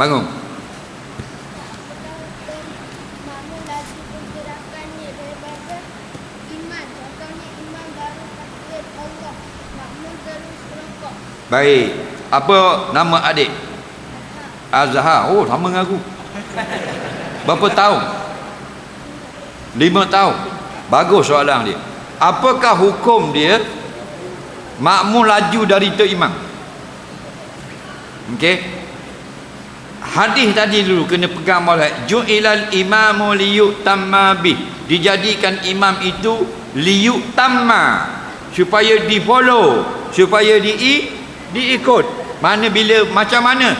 bangun. Baik. Apa nama adik? Azhar. Oh sama dengan aku. Berapa tahun? Lima tahun. Bagus soalan dia. Apakah hukum dia makmum laju dari tu imam? Okey hadis tadi dulu kena pegang molek ju'ilal imamu liyutamma bih. Dijadikan imam itu liyutamma. Supaya di follow supaya di diikut. Mana bila macam mana?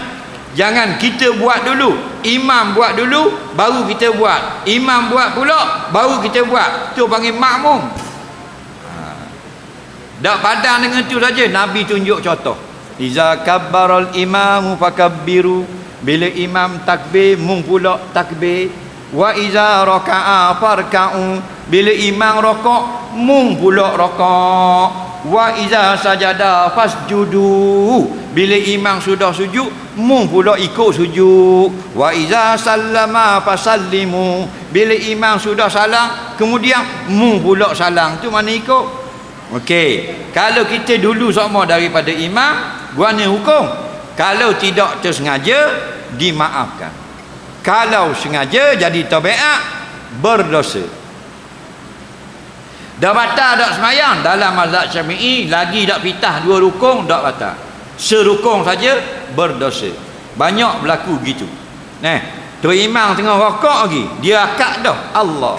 Jangan kita buat dulu. Imam buat dulu baru kita buat. Imam buat pula baru kita buat. Tu panggil makmum. Tak padan dengan tu saja Nabi tunjuk contoh. Iza kabbaral imamu fakabbiru Bila imam takbir mung pula takbir. Wa iza raka'a farka'u. Bila imam rokok mung pula rokok. Wa iza sajada fasjudu. Bila imam sudah sujud mung pula ikut sujud. Wa iza sallama fasallimu. Bila imam sudah salam kemudian mung pula salam. Tu mana ikut. Okey, kalau kita dulu sama daripada imam, guana hukum. Kalau tidak tersengaja, dimaafkan. Kalau sengaja jadi tabiat, berdosa. Dah batal tak semayang dalam mazhab Syafi'i lagi tak pitah dua rukun tak batal. Serukun saja berdosa. Banyak berlaku gitu. Nah, tu imam tengah rokok lagi, dia akad dah. Allah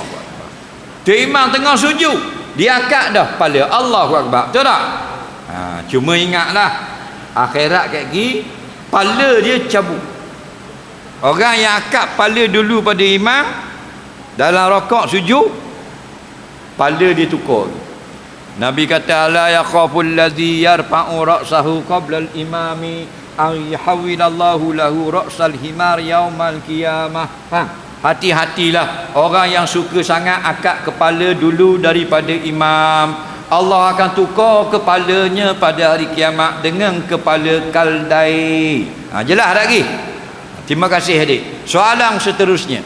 Tu imam tengah sujud, dia akad dah kepala Allahu Akbar betul tak ha, cuma ingatlah akhirat kat gigi kepala dia cabut. Orang yang akad kepala dulu pada imam dalam rokok sujud kepala dia tukar. Nabi kata la yakhaful ladzi yarfa'u ra'sahu qabla al-imami an yahwilallahu lahu ra'sal himar yaumal qiyamah. Faham? Hati-hatilah orang yang suka sangat akad kepala dulu daripada imam. Allah akan tukar kepalanya pada hari kiamat dengan kepala kaldai. Ha, jelas lagi. Terima kasih adik. Soalan seterusnya.